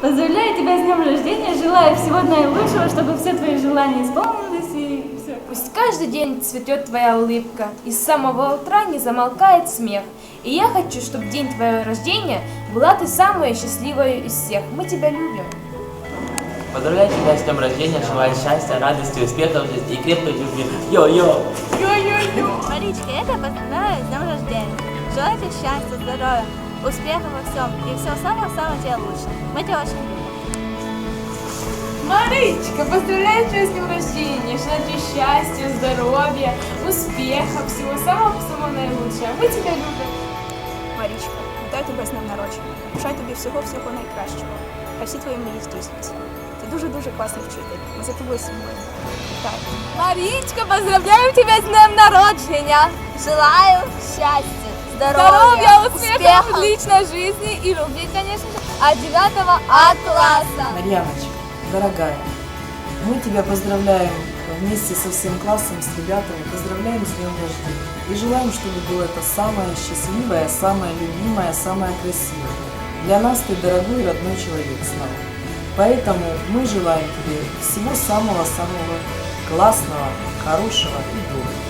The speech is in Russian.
Поздравляю тебя с днем рождения, желаю всего наилучшего, чтобы все твои желания исполнились и все. Пусть каждый день цветет твоя улыбка, и с самого утра не замолкает смех. И я хочу, чтобы в день твоего рождения была ты самая счастливая из всех. Мы тебя любим. Поздравляю тебя с днем рождения, желаю счастья, радости, успехов в жизни и крепкой любви. Йо-йо! Маричка, я тебя поздравляю с днем рождения. Желаю тебе счастья, здоровья, успеха во всем и всего самого-самого тебе лучшего. Мы тебя очень любим. Маричка, поздравляю тебя с днем рождения, желаю тебе счастья, здоровья, успехов, всего самого-самого наилучшего. Мы тебя любим. Марічка, вітаю тебе з днем народження. Бажаю тобі всього-всього найкращого. А всі твої мрії здійсняться. Ти дуже-дуже класний вчитель. Ми за тобою сумуємо. Вітаю. Марічка, поздравляю тебя с днем народження. Желаю счастья, здоровья, успехов в личной жизни и любви, конечно же, от 9 А класса. Марьяночка, дорогая, мы тебя поздравляем вместе со всем классом, с ребятами, поздравляем с днем рождения. И желаем, чтобы было это самое счастливое, самое любимое, самое красивое. Для нас ты дорогой родной человек с нами. Поэтому мы желаем тебе всего самого-самого классного, хорошего и доброго.